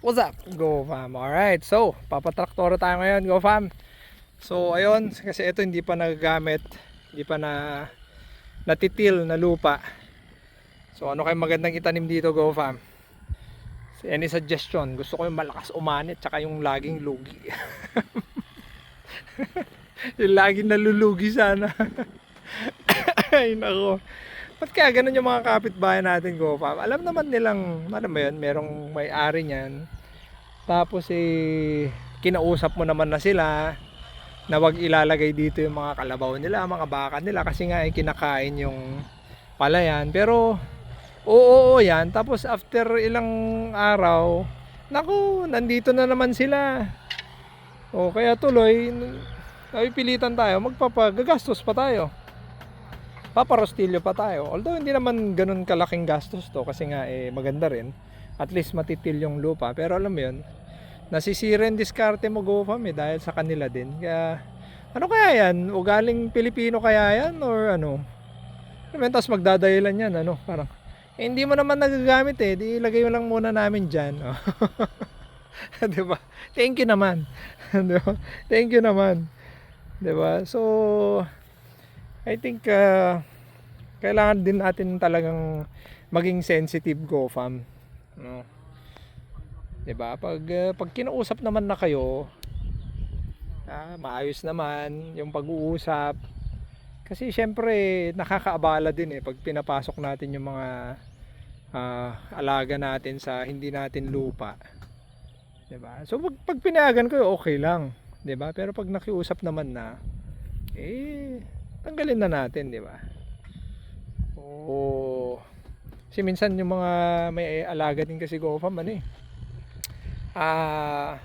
What's up? Go fam. Alright, so papatraktora tayo ngayon, go fam. So ayun, kasi ito hindi pa nagagamit, hindi pa na natitil na lupa. So ano kayo magandang itanim dito, go fam? So, any suggestion? Gusto ko yung malakas umanit, tsaka yung laging lugi. yung laging nalulugi sana. Ay nako. Ba't kaya ganun yung mga kapitbahay natin, go fam? Alam naman nilang, ano ba yun, merong may-ari niyan. Tapos eh, kinausap mo naman na sila na wag ilalagay dito yung mga kalabaw nila, mga baka nila kasi nga eh, kinakain yung palayan. Pero oo, oo yan. Tapos after ilang araw, naku, nandito na naman sila. O kaya tuloy, napipilitan tayo, magpapagagastos pa tayo. Paparostilyo pa tayo. Although hindi naman ganun kalaking gastos to kasi nga eh maganda rin. At least matitil yung lupa. Pero alam mo yun, nasisira yung diskarte mo GoFam eh dahil sa kanila din. Kaya ano kaya yan? Ugaling Pilipino kaya yan or ano? Tapos magdadahilan yan ano? Parang eh, hindi mo naman nagagamit eh. Di ilagay mo lang muna namin dyan. Oh. 'Di ba? Thank you naman. 'Di ba? Thank you naman. 'Di ba? So I think uh, kailangan din natin talagang maging sensitive go fam. No? 'Di ba? Pag uh, pag kinausap naman na kayo, ah, maayos naman yung pag-uusap. Kasi syempre nakakaabala din eh pag pinapasok natin yung mga ah, alaga natin sa hindi natin lupa. 'Di ba? So pag, pag pinayagan ko okay lang, 'di ba? Pero pag nakiusap naman na eh tanggalin na natin, 'di ba? Oo. Kasi minsan yung mga may alaga din kasi GoFam ano eh. Ah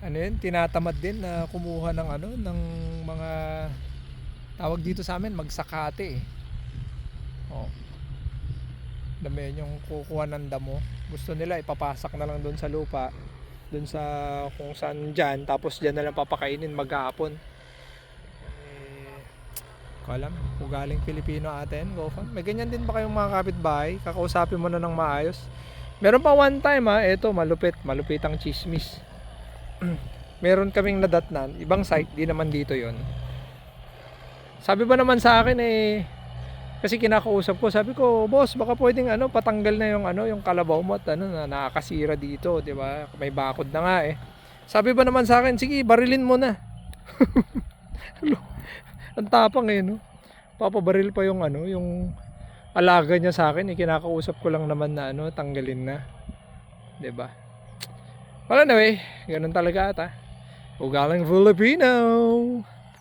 ano yun, tinatamad din na kumuha ng ano, ng mga tawag dito sa amin, magsakate eh. Oh. Dami yun yung kukuha ng damo. Gusto nila ipapasak na lang doon sa lupa, doon sa kung saan dyan, tapos dyan na lang papakainin maghapon. Ko alam, ugaling Pilipino atin, go fam. May ganyan din ba kayong mga kapitbahay? Kakausapin mo na ng maayos. Meron pa one time ha, eto malupit, malupitang chismis. Meron kaming nadatnan, ibang site, di naman dito yon. Sabi ba naman sa akin eh, kasi kinakausap ko, sabi ko, boss, baka pwedeng ano, patanggal na yung ano, yung kalabaw mo at ano, na nakakasira dito, di ba? May bakod na nga eh. Sabi ba naman sa akin, sige, barilin mo na. Ang tapang eh, no? Papabaril pa yung ano, yung alaga niya sa akin, eh, kinakausap ko lang naman na ano, tanggalin na. ba? Well anyway, ganun talaga ata. Ugaling Filipino.